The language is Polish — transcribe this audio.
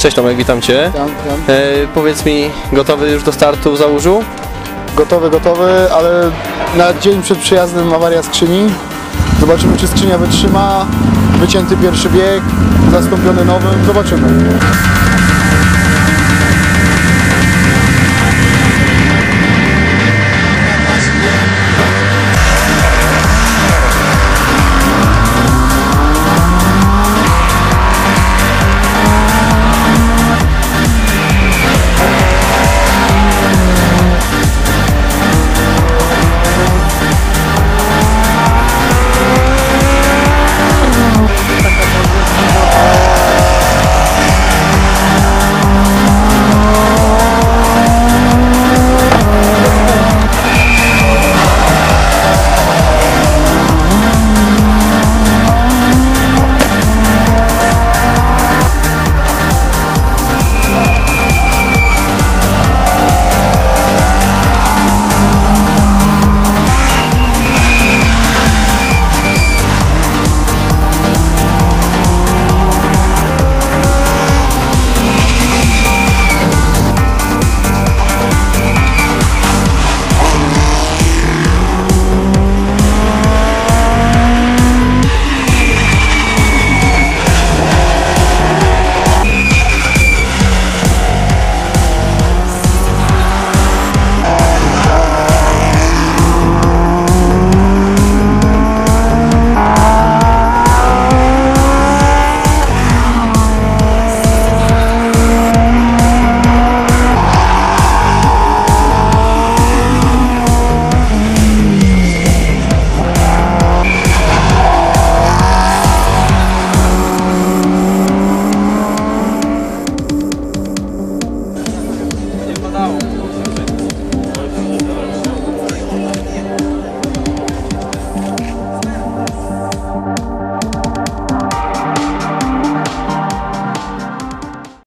Cześć Tomek, witam Cię. Witam. Jan. E, powiedz mi, gotowy już do startu w załużu? Gotowy, gotowy, ale na dzień przed przyjazdem awaria skrzyni. Zobaczymy, czy skrzynia wytrzyma. Wycięty pierwszy bieg, zastąpiony nowym. Zobaczymy.